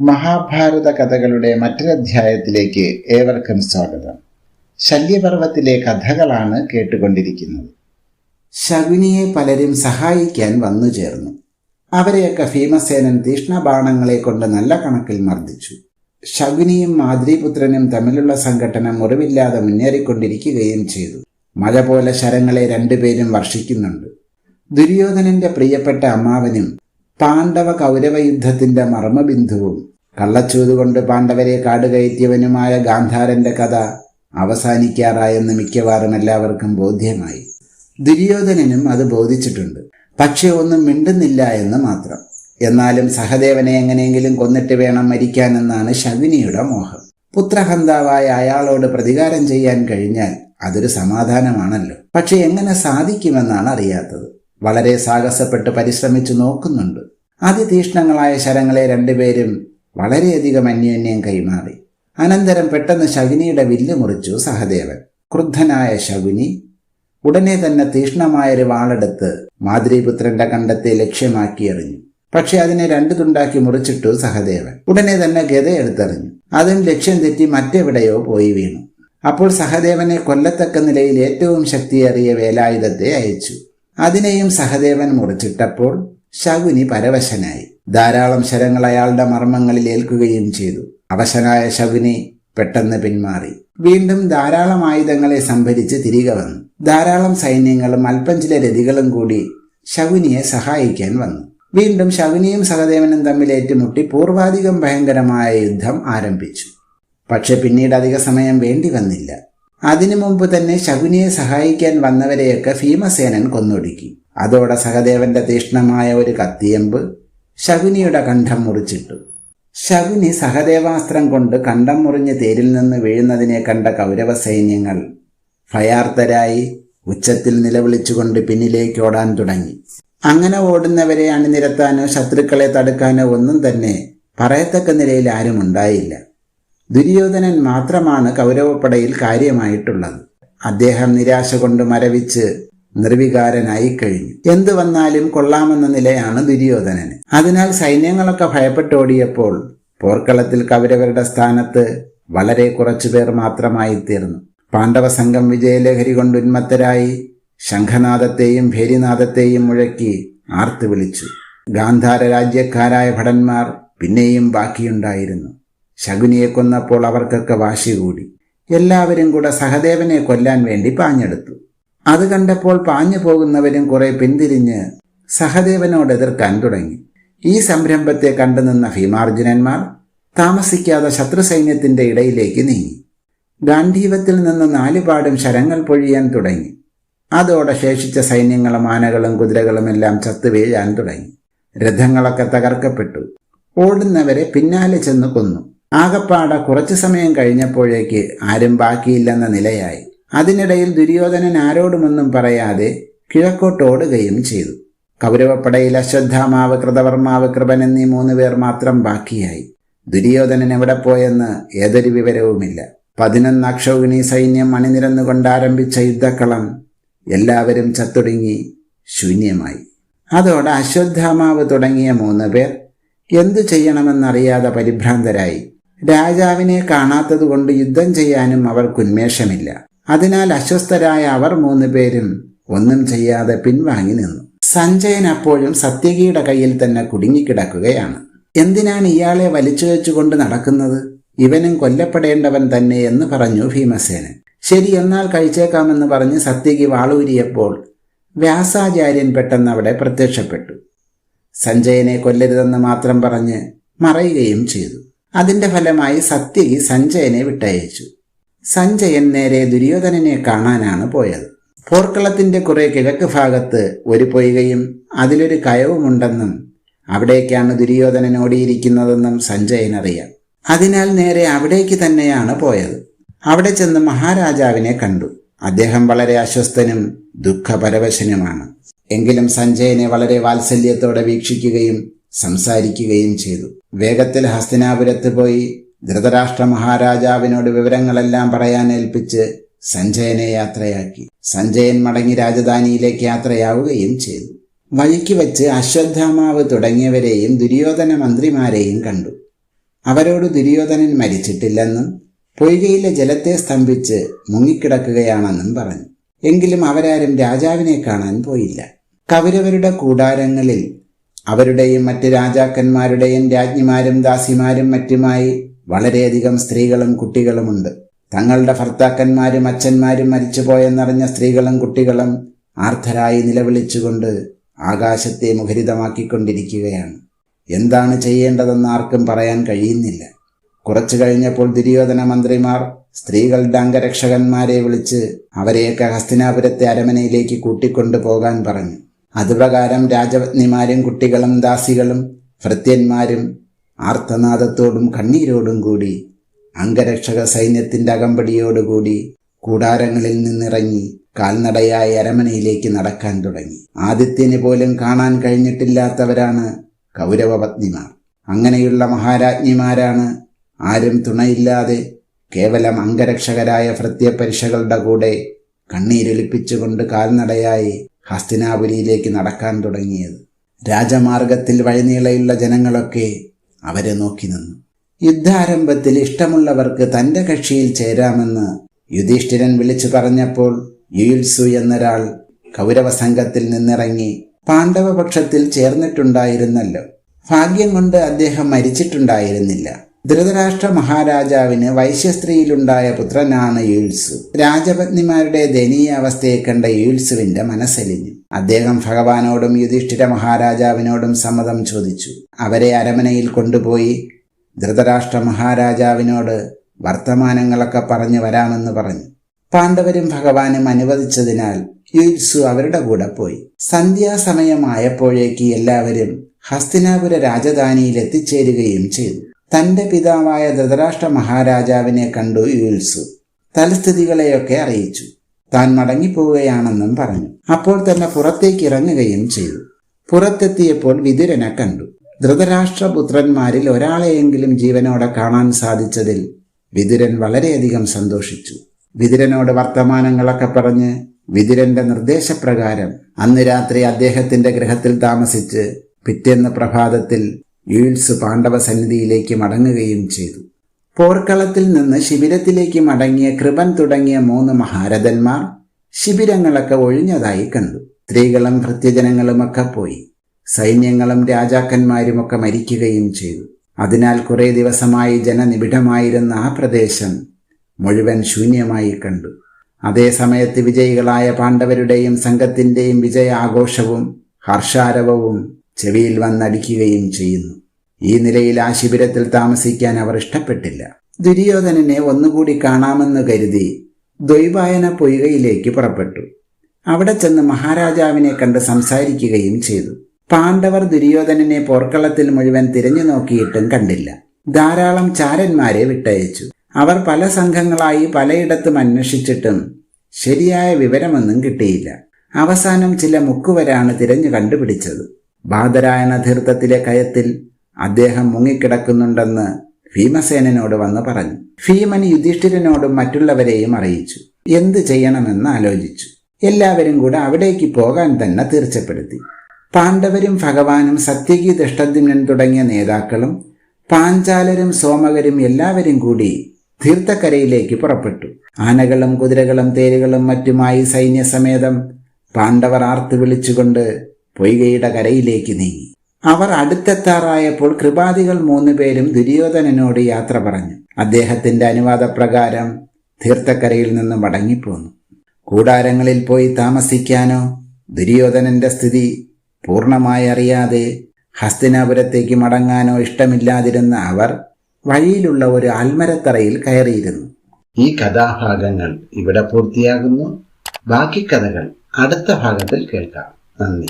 മഹാഭാരത കഥകളുടെ മറ്റൊരധ്യായത്തിലേക്ക് ഏവർക്കും സ്വാഗതം. ശല്യപർവത്തിലെ കഥകളാണ് കേട്ടുകൊണ്ടിരിക്കുന്നത്. ശകുനിയെ പലരും സഹായിക്കാൻ വന്നു ചേർന്നു. അവരെയൊക്കെ ഭീമസേനൻ തീഷ്ണബാണങ്ങളെ കൊണ്ട് നല്ല കണക്കിൽ മർദ്ദിച്ചു. ശകുനിയും മാദ്രീപുത്രനും തമ്മിലുള്ള സംഘടന മുറിവില്ലാതെ മുന്നേറിക്കൊണ്ടിരിക്കുകയും ചെയ്തു. മഴ പോലെ ശരങ്ങളെ രണ്ടുപേരും വർഷിക്കുന്നുണ്ട്. ദുര്യോധനന്റെ പ്രിയപ്പെട്ട അമ്മാവനും പാണ്ഡവ കൗരവ യുദ്ധത്തിന്റെ മർമ്മബിന്ദുവും കള്ളച്ചൂതുകൊണ്ട് പാണ്ഡവരെ കാടുകയറ്റിയവനുമായ ഗാന്ധാരന്റെ കഥ അവസാനിക്കാറായെന്ന് മിക്കവാറും എല്ലാവർക്കും ബോധ്യമായി. ദുര്യോധനനും അത് ബോധിച്ചിട്ടുണ്ട്. പക്ഷെ ഒന്നും മിണ്ടുന്നില്ല എന്ന് മാത്രം. എന്നാലും സഹദേവനെ എങ്ങനെയെങ്കിലും കൊന്നിട്ട് വേണം മരിക്കാനെന്നാണ് ശവിനിയുടെ മോഹം. പുത്രഹന്താവായ അയാളോട് പ്രതികാരം ചെയ്യാൻ കഴിഞ്ഞാൽ അതൊരു സമാധാനമാണല്ലോ. പക്ഷെ എങ്ങനെ സാധിക്കുമെന്നാണ് അറിയാത്തത്. വളരെ സാഹസപ്പെട്ട് പരിശ്രമിച്ചു നോക്കുന്നുണ്ട്. അതിതീഷ്ണങ്ങളായ ശരങ്ങളെ രണ്ടുപേരും വളരെയധികം അന്യോന്യം കൈമാറി. അനന്തരം പെട്ടെന്ന് ശകുനിയുടെ വില്ല് മുറിച്ചു സഹദേവൻ. ക്രുദ്ധനായ ശകുനി ഉടനെ തന്നെ തീഷ്ണമായൊരു വാളെടുത്ത് മാതൃപുത്രന്റെ കണ്ടത്തെ ലക്ഷ്യമാക്കി എറിഞ്ഞു. പക്ഷെ അതിനെ രണ്ടു തുണ്ടാക്കി മുറിച്ചിട്ടു സഹദേവൻ. ഉടനെ തന്നെ ഗതയെടുത്തെറിഞ്ഞു അതും ലക്ഷ്യം തെറ്റി മറ്റെവിടെയോ പോയി വീണു. അപ്പോൾ സഹദേവനെ കൊല്ലത്തക്ക നിലയിൽ ഏറ്റവും ശക്തിയേറിയ വേലായുധത്തെ അയച്ചു. അതിനെയും സഹദേവൻ മുറിച്ചിട്ടപ്പോൾ ശകുനി പരവശനായി. ധാരാളം ശരങ്ങൾ അയാളുടെ മർമ്മങ്ങളിൽ ഏൽക്കുകയും ചെയ്തു. അവശനായ ശകുനി പെട്ടെന്ന് പിന്മാറി. വീണ്ടും ധാരാളം ആയുധങ്ങളെ സംഭരിച്ച് തിരികെ വന്നു. ധാരാളം സൈന്യങ്ങളും അല്പം ചില രതികളും കൂടി ശകുനിയെ സഹായിക്കാൻ വന്നു. വീണ്ടും ശകുനിയും സഹദേവനും തമ്മിൽ ഏറ്റുമുട്ടി പൂർവാധികം ഭയങ്കരമായ യുദ്ധം ആരംഭിച്ചു. പക്ഷെ പിന്നീട് അധിക സമയം വേണ്ടി വന്നില്ല. അതിനു മുമ്പ് തന്നെ ശകുനിയെ സഹായിക്കാൻ വന്നവരെയൊക്കെ ഭീമസേനൻ കൊന്നൊടുക്കി. അതോടെ സഹദേവന്റെ തീഷ്ണമായ ഒരു കത്തിയമ്പ് ശകുനിയുടെ കണ്ഠം മുറിച്ചിട്ടു. ശകുനി സഹദേവാസ്ത്രം കൊണ്ട് കണ്ടം മുറിഞ്ഞ് തേരിൽ നിന്ന് വീഴുന്നതിനെ കണ്ട കൗരവ സൈന്യങ്ങൾ ഭയാർത്തരായി ഉച്ചത്തിൽ നിലവിളിച്ചുകൊണ്ട് പിന്നിലേക്ക് ഓടാൻ തുടങ്ങി. അങ്ങനെ ഓടുന്നവരെ അണിനിരത്താനോ ശത്രുക്കളെ തടുക്കാനോ ഒന്നും തന്നെ പറയത്തക്ക നിലയിൽ ആരും ഉണ്ടായില്ല ദുര്യോധനൻ മാത്രമാണ് കൗരവപ്പടയിൽ കാര്യമായിട്ടുള്ളത്. അദ്ദേഹം നിരാശ കൊണ്ട് മരവിച്ച് നിർവികാരനായി കഴിഞ്ഞു. എന്തു വന്നാലും കൊള്ളാമെന്ന നിലയാണ് ദുര്യോധനന് അതിനാൽ സൈന്യങ്ങളൊക്കെ ഭയപ്പെട്ടോടിയപ്പോൾ പോർക്കളത്തിൽ കൗരവരുടെ സ്ഥാനത്ത് വളരെ കുറച്ചു പേർ മാത്രമായി തീർന്നു. പാണ്ഡവ സംഘം വിജയലഹരി കൊണ്ട് ഉന്മത്തരായി ശംഖനാഥത്തെയും ഭേരിനാഥത്തെയും മുഴക്കി ആർത്തു വിളിച്ചു. ഗാന്ധാര രാജ്യക്കാരായ ഭടന്മാർ പിന്നെയും ബാക്കിയുണ്ടായിരുന്നു. ശകുനിയെ കൊന്നപ്പോൾ അവർക്കൊക്കെ വാശി കൂടി. എല്ലാവരും കൂടെ സഹദേവനെ കൊല്ലാൻ വേണ്ടി പാഞ്ഞെടുത്തു. അത് കണ്ടപ്പോൾ പാഞ്ഞു പോകുന്നവരും കുറെ പിന്തിരിഞ്ഞ് സഹദേവനോട് എതിർക്കാൻ തുടങ്ങി. ഈ സംരംഭത്തെ കണ്ടുനിന്ന ഭീമാർജുനന്മാർ താമസിക്കാതെ ശത്രു സൈന്യത്തിന്റെ ഇടയിലേക്ക് നീങ്ങി. ഗാന്ധീവത്തിൽ നിന്ന് നാലുപാടും ശരങ്ങൾ പൊഴിയാൻ തുടങ്ങി. അതോടെ ശേഷിച്ച സൈന്യങ്ങളും ആനകളും കുതിരകളും എല്ലാം ചത്തു വീഴാൻ തുടങ്ങി. രഥങ്ങളൊക്കെ തകർക്കപ്പെട്ടു. ഓടുന്നവരെ പിന്നാലെ ചെന്ന് കൊന്നു. ആകപ്പാടെ കുറച്ചു സമയം കഴിഞ്ഞപ്പോഴേക്ക് ആരും ബാക്കിയില്ലെന്ന നിലയായി. അതിനിടയിൽ ദുര്യോധനൻ ആരോടുമൊന്നും പറയാതെ കിഴക്കോട്ടോടുകയും ചെയ്തു. കൗരവപ്പടയിൽ അശ്വത്ഥാമാവ് കൃതവർമാവ് കൃപൻ എന്നീ മൂന്ന് പേർ മാത്രം ബാക്കിയായി. ദുര്യോധനൻ എവിടെ പോയെന്ന് ഏതൊരു വിവരവുമില്ല. പതിനൊന്ന് അക്ഷൗഹിണി സൈന്യം അണിനിരന്നുകൊണ്ട് ആരംഭിച്ച യുദ്ധക്കളം എല്ലാവരും ചത്തൊടുങ്ങി ശൂന്യമായി. അതോടെ അശ്വത്ഥാമാവ് തുടങ്ങിയ മൂന്ന് പേർ എന്തു ചെയ്യണമെന്നറിയാതെ പരിഭ്രാന്തരായി. രാജാവിനെ കാണാത്തതുകൊണ്ട് യുദ്ധം ചെയ്യാനും അവർക്ക് ഉന്മേഷമില്ല. അതിനാൽ അസ്വസ്ഥരായ അവർ മൂന്ന് പേരും ഒന്നും ചെയ്യാതെ പിൻവാങ്ങി നിന്നു. സഞ്ജയൻ അപ്പോഴും സത്യകിയുടെ കയ്യിൽ തന്നെ കുടുങ്ങിക്കിടക്കുകയാണ്. എന്തിനാണ് ഇയാളെ വലിച്ചു വെച്ചുകൊണ്ട് നടക്കുന്നത്? ഇവനും കൊല്ലപ്പെടേണ്ടവൻ തന്നെ എന്ന് പറഞ്ഞു ഭീമസേനൻ. ശരി എന്നാൽ കഴിച്ചേക്കാമെന്ന് പറഞ്ഞ് സത്യകി വാളൂരിയപ്പോൾ വ്യാസാചാര്യൻ പെട്ടെന്ന് അവിടെ പ്രത്യക്ഷപ്പെട്ടു. സഞ്ജയനെ കൊല്ലരുതെന്ന് മാത്രം പറഞ്ഞ് മറയുകയും ചെയ്തു. അതിന്റെ ഫലമായി സത്യകി സഞ്ജയനെ വിട്ടയച്ചു. സഞ്ജയൻ നേരെ ദുര്യോധനനെ കാണാനാണ് പോയത്. പോർക്കളത്തിന്റെ കുറെ കിഴക്ക് ഭാഗത്ത് ഒരു പൊയ്കയും അതിലൊരു കയവുമുണ്ടെന്നും അവിടേക്കാണ് ദുര്യോധനൻ ഓടിയിരിക്കുന്നതെന്നും സഞ്ജയൻ അറിയാം. അതിനാൽ നേരെ അവിടേക്ക് തന്നെയാണ് പോയത്. അവിടെ ചെന്ന് മഹാരാജാവിനെ കണ്ടു. അദ്ദേഹം വളരെ അസ്വസ്ഥനും ദുഃഖപരവശനുമാണ്. എങ്കിലും സഞ്ജയനെ വളരെ വാത്സല്യത്തോടെ വീക്ഷിക്കുകയും സംസാരിക്കുകയും ചെയ്തു. വേഗത്തിൽ ഹസ്തിനാപുരത്ത് പോയി ധൃതരാഷ്ട്ര മഹാരാജാവിനോട് വിവരങ്ങളെല്ലാം പറയാൻ ഏൽപ്പിച്ച് സഞ്ജയനെ യാത്രയാക്കി. സഞ്ജയൻ മടങ്ങി രാജധാനിയിലേക്ക് യാത്രയാവുകയും ചെയ്തു. വഴിക്ക് വെച്ച് അശ്വത്ഥാമാവ് തുടങ്ങിയവരെയും ദുര്യോധന മന്ത്രിമാരെയും കണ്ടു. അവരോട് ദുര്യോധനൻ മരിച്ചിട്ടില്ലെന്നും പൊയ്കയിലെ ജലത്തെ സ്തംഭിച്ച് മുങ്ങിക്കിടക്കുകയാണെന്നും പറഞ്ഞു. എങ്കിലും അവരാരും രാജാവിനെ കാണാൻ പോയില്ല. കൗരവരുടെ കൂടാരങ്ങളിൽ അവരുടെയും മറ്റ് രാജാക്കന്മാരുടെയും രാജ്ഞിമാരും ദാസിമാരും മറ്റുമായി വളരെയധികം സ്ത്രീകളും കുട്ടികളുമുണ്ട്. തങ്ങളുടെ ഭർത്താക്കന്മാരും അച്ഛന്മാരും മരിച്ചുപോയെന്നറിഞ്ഞ സ്ത്രീകളും കുട്ടികളും ആർദ്ധരായി നിലവിളിച്ചുകൊണ്ട് ആകാശത്തെ മുഖരിതമാക്കിക്കൊണ്ടിരിക്കുകയാണ്. എന്താണ് ചെയ്യേണ്ടതെന്ന് ആർക്കും പറയാൻ കഴിയുന്നില്ല. കുറച്ചു കഴിഞ്ഞപ്പോൾ ദുര്യോധന മന്ത്രിമാർ സ്ത്രീകളുടെ അംഗരക്ഷകന്മാരെ വിളിച്ച് അവരെയൊക്കെ ഹസ്തിനാപുരത്തെ അരമനയിലേക്ക് കൂട്ടിക്കൊണ്ടു പോകാൻ പറഞ്ഞു. അതുപ്രകാരം രാജപത്നിമാരും കുട്ടികളും ദാസികളും ഭൃത്യന്മാരും ആർത്തനാദത്തോടും കണ്ണീരോടും കൂടി അംഗരക്ഷക സൈന്യത്തിന്റെ അകമ്പടിയോടുകൂടി കൂടാരങ്ങളിൽ നിന്നിറങ്ങി കാൽനടയായ അരമനയിലേക്ക് നടക്കാൻ തുടങ്ങി. ആദിത്യന് പോലും കാണാൻ കഴിഞ്ഞിട്ടില്ലാത്തവരാണ് കൗരവപത്നിമാർ. അങ്ങനെയുള്ള മഹാരാജ്ഞിമാരാണ് ആരും തുണയില്ലാതെ കേവലം അംഗരക്ഷകരായ ഭൃത്യപരിഷകളുടെ കൂടെ കണ്ണീരൊലിപ്പിച്ചുകൊണ്ട് കാൽനടയായി ഹസ്തിനാപുരിയിലേക്ക് നടക്കാൻ തുടങ്ങിയത്. രാജമാർഗത്തിൽ വഴിനീളയുള്ള ജനങ്ങളൊക്കെ അവരെ നോക്കി നിന്നു. യുദ്ധാരംഭത്തിൽ ഇഷ്ടമുള്ളവർക്ക് തന്റെ കക്ഷിയിൽ ചേരാമെന്ന് യുധിഷ്ഠിരൻ വിളിച്ചു പറഞ്ഞപ്പോൾ യുയുത്സു എന്നൊരാൾ കൗരവ സംഘത്തിൽ നിന്നിറങ്ങി പാണ്ഡവപക്ഷത്തിൽ ചേർന്നിട്ടുണ്ടായിരുന്നല്ലോ. ഭാഗ്യം കൊണ്ട് അദ്ദേഹം മരിച്ചിട്ടുണ്ടായിരുന്നില്ല. ധൃതരാഷ്ട്ര മഹാരാജാവിന് വൈശ്യസ്ത്രീയിലുണ്ടായ പുത്രനാണ് യുൽസു രാജപത്നിമാരുടെ ദയനീയ അവസ്ഥയെ കണ്ട യുൽസുവിന്റെ മനസ്സലിഞ്ഞു. അദ്ദേഹം ഭഗവാനോടും യുധിഷ്ഠിര മഹാരാജാവിനോടും സമ്മതം ചോദിച്ചു. അവരെ അരമനയിൽ കൊണ്ടുപോയി ധൃതരാഷ്ട്ര മഹാരാജാവിനോട് വർത്തമാനങ്ങളൊക്കെ പറഞ്ഞു വരാമെന്ന് പറഞ്ഞു. പാണ്ഡവരും ഭഗവാനും അനുവദിച്ചതിനാൽ യുത്സു അവരുടെ കൂടെ പോയി. സന്ധ്യാസമയമായപ്പോഴേക്ക് എല്ലാവരും ഹസ്തിനാപുര രാജധാനിയിൽ എത്തിച്ചേരുകയും ചെയ്തു. തന്റെ പിതാവായ ധൃതരാഷ്ട്ര മഹാരാജാവിനെ കണ്ടു യുത്സു തലസ്ഥിതികളെയൊക്കെ അറിയിച്ചു. താൻ മടങ്ങിപ്പോവുകയാണെന്നും പറഞ്ഞു. അപ്പോൾ തന്നെ പുറത്തേക്ക് ഇറങ്ങുകയും ചെയ്തു. പുറത്തെത്തിയപ്പോൾ വിതുരനെ കണ്ടു. ധൃതരാഷ്ട്രപുത്രന്മാരിൽ ഒരാളെയെങ്കിലും ജീവനോടെ കാണാൻ സാധിച്ചതിൽ വിതുരൻ വളരെയധികം സന്തോഷിച്ചു. വിതുരനോട് വർത്തമാനങ്ങളൊക്കെ പറഞ്ഞ് വിതുരന്റെ നിർദ്ദേശപ്രകാരം അന്ന് രാത്രി അദ്ദേഹത്തിന്റെ ഗ്രഹത്തിൽ താമസിച്ച് പിറ്റേന്ന് പ്രഭാതത്തിൽ യുൾസ് പാണ്ഡവ സന്നിധിയിലേക്ക് മടങ്ങുകയും ചെയ്തു. പോർക്കളത്തിൽ നിന്ന് ശിബിരത്തിലേക്ക് മടങ്ങിയ കൃപൻ തുടങ്ങിയ മൂന്ന് മഹാരഥന്മാർ ശിബിരങ്ങളൊക്കെ ഒഴിഞ്ഞതായി കണ്ടു. സ്ത്രീകളും ഭൃത്യജനങ്ങളുമൊക്കെ പോയി. സൈന്യങ്ങളും രാജാക്കന്മാരുമൊക്കെ മരിക്കുകയും ചെയ്തു. അതിനാൽ കുറേ ദിവസമായി ജനനിബിഡമായിരുന്ന ആ പ്രദേശം മുഴുവൻ ശൂന്യമായി കണ്ടു. അതേസമയത്ത് വിജയികളായ പാണ്ഡവരുടെയും സംഘത്തിന്റെയും വിജയ ആഘോഷവും ഹർഷാരവവും ചെവിയിൽ വന്നടിക്കുകയും ചെയ്യുന്നു. ഈ നിലയിൽ ആ ശിബിരത്തിൽ താമസിക്കാൻ അവർ ഇഷ്ടപ്പെട്ടില്ല. ദുര്യോധനനെ ഒന്നുകൂടി കാണാമെന്ന് കരുതി ദ്വൈവായന പൊയ്കയിലേക്ക് പുറപ്പെട്ടു. അവിടെ ചെന്ന് മഹാരാജാവിനെ കണ്ട് സംസാരിക്കുകയും ചെയ്തു. പാണ്ഡവർ ദുര്യോധനനെ പോർക്കളത്തിൽ മുഴുവൻ തിരഞ്ഞു നോക്കിയിട്ടും കണ്ടില്ല. ധാരാളം ചാരന്മാരെ വിട്ടയച്ചു. അവർ പല സംഘങ്ങളായി പലയിടത്തും അന്വേഷിച്ചിട്ടും ശരിയായ വിവരമൊന്നും കിട്ടിയില്ല. അവസാനം ചില മുക്കുവരാണ് തിരഞ്ഞു കണ്ടുപിടിച്ചത്. ബാദരായണ തീർത്ഥത്തിലെ കയത്തിൽ അദ്ദേഹം മുങ്ങിക്കിടക്കുന്നുണ്ടെന്ന് ഭീമസേനോട് വന്ന് പറഞ്ഞു. ഭീമൻ യുധിഷ്ഠിരനോടും മറ്റുള്ളവരെയും അറിയിച്ചു. എന്തു ചെയ്യണമെന്ന് ആലോചിച്ചു. എല്ലാവരും കൂടെ അവിടേക്ക് പോകാൻ തന്നെ തീർച്ചപ്പെടുത്തി. പാണ്ഡവരും ഭഗവാനും സത്യകി ദഷ്ടദ്യുമ്നൻ തുടങ്ങിയ നേതാക്കളും പാഞ്ചാലരും സോമകരും എല്ലാവരും കൂടി തീർത്ഥക്കരയിലേക്ക് പുറപ്പെട്ടു. ആനകളും കുതിരകളും തേരുകളും മറ്റുമായി സൈന്യസമേതം പാണ്ഡവർ ആർത്തു വിളിച്ചുകൊണ്ട് പൊയ്കയുടെ കരയിലേക്ക് നീങ്ങി. അവർ അടുത്തെത്താറായപ്പോൾ കൃപാദികൾ മൂന്നുപേരും ദുര്യോധനനോട് യാത്ര പറഞ്ഞു. അദ്ദേഹത്തിന്റെ അനുവാദപ്രകാരം തീർത്ഥക്കരയിൽ നിന്ന് മടങ്ങിപ്പോന്നു. കൂടാരങ്ങളിൽ പോയി താമസിക്കാനോ ദുര്യോധനന്റെ സ്ഥിതി പൂർണമായി അറിയാതെ ഹസ്തിനാപുരത്തേക്ക് മടങ്ങാനോ ഇഷ്ടമില്ലാതിരുന്ന അവർ വഴിയിലുള്ള ഒരു ആൽമരത്തറയിൽ കയറിയിരുന്നു. ഈ കഥാഭാഗങ്ങൾ ഇവിടെ പൂർത്തിയാകുന്നു. ബാക്കി കഥകൾ അടുത്ത ഭാഗത്തിൽ കേൾക്കാം. നന്ദി.